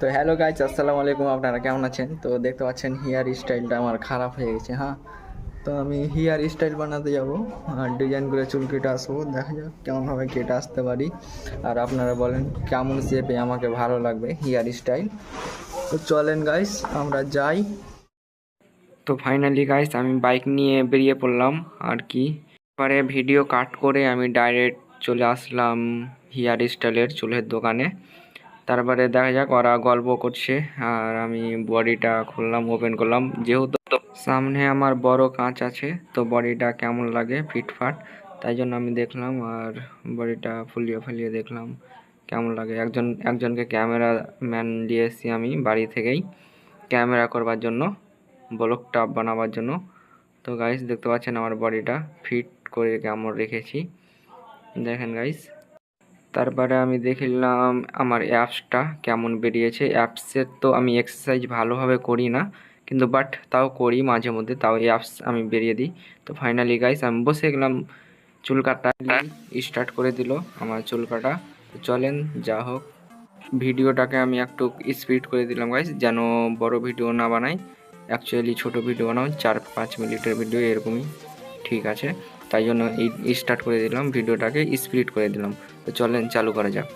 তো hello guys আসসালামু আলাইকুম, আপনারা কেমন আছেন? তো দেখতে পাচ্ছেন হেয়ার স্টাইলটা আমার খারাপ হয়ে গেছে হ্যাঁ। তো আমি হেয়ার স্টাইল বানাতে যাব, আর ডিজাইন করে চুল কেটে আসব, দেখা যাক কেমনভাবে কেটে আসতে পারি। আর আপনারা বলেন, কেমন শেপে আমাকে ভালো লাগবে হেয়ার স্টাইল তো চলেন গাইস আমরা যাই। তো ফাইনালি গাইস আমি বাইক নিয়ে বেরিয়ে পড়লাম, আর কি। পরে ভিডিও কাট করে আমি ডাইরেক্ট চলে আসলাম হেয়ার স্টাইলের চুলের দোকানে। তারপরে দেখা যাক, ওরা গল্প করছে। আর আমি বডিটা খুললাম ওপেন করলাম। যেহেতু সামনে আমার বড় কাঁচ আছে, তো বডিটা কেমন লাগে ফিটফাট, তাই জন্য আমি দেখলাম আর বডিটা ফুলিয়ে ফুলিয়ে দেখলাম কেমন লাগে। একজন, একজনকে ক্যামেরা ম্যান দিয়ে এসেছি আমি বাড়ি থেকেই, ক্যামেরা করবার জন্য, ব্লগটা বানাবার জন্য। তো গাইস দেখতে পাচ্ছেন আমার বডিটা ফিট করে কেমন রেখেছি। দেখেন গাইস তারপরে আমি দেখলাম আমার অ্যাপসটা কেমন বেরিয়েছে। অ্যাপসের তো আমি এক্সারসাইজ ভালোভাবে করি না, কিন্তু বাট তাও করি মাঝে মধ্যে, তাও অ্যাপস আমি বেরিয়ে দিই। তো ফাইনালি গাইস আমি বসে গেলাম, চুল কাটা স্টার্ট করে দিল আমার চুল কাটা। চলেন, যা হোক। ভিডিওটাকে আমি একটু স্পিড করে দিলাম গাইস যেন বড় ভিডিও না বানাই। অ্যাকচুয়ালি ছোট ভিডিও বানাও, চার পাঁচ মিনিটের ভিডিও এরকমই, ঠিক আছে। তাই জন্য এই স্টার্ট করে দিলাম, ভিডিওটাকে স্পিড করে দিলাম। তো চলেন, চালু করা যাক।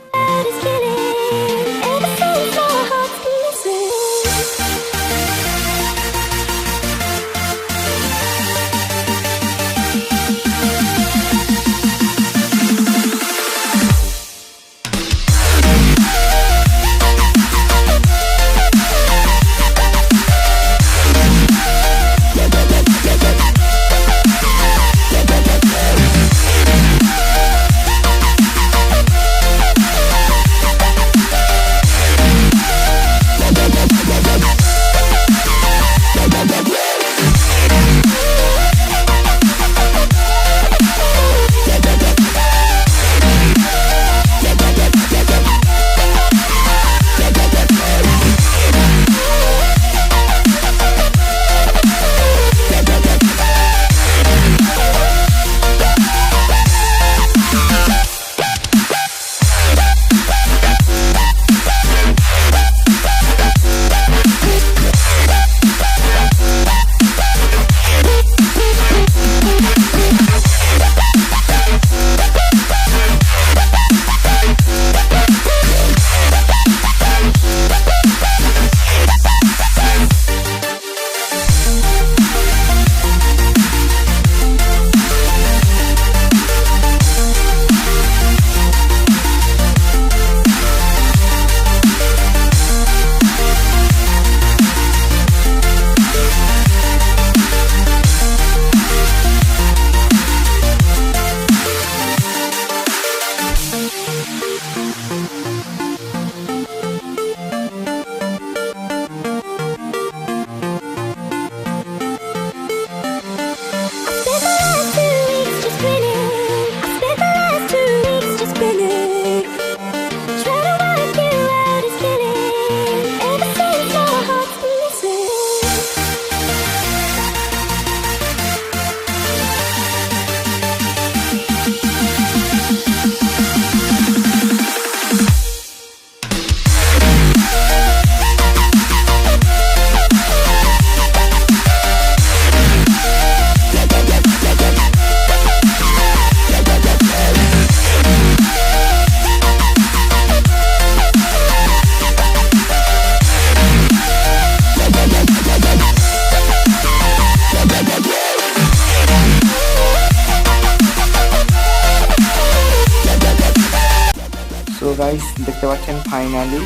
গাইস দেখতে পাচ্ছেন ফাইনালি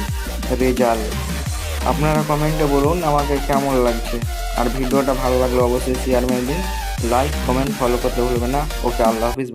রেজাল্ট আপনারা কমেন্টে বলুন আমাকে কেমন লাগছে। আর ভিডিওটা ভালো লাগলে অবশ্যই শেয়ার মেরে দিন। লাইক কমেন্ট ফলো করতে ভুলবেন না। ওকে আল্লাহ হাফিজ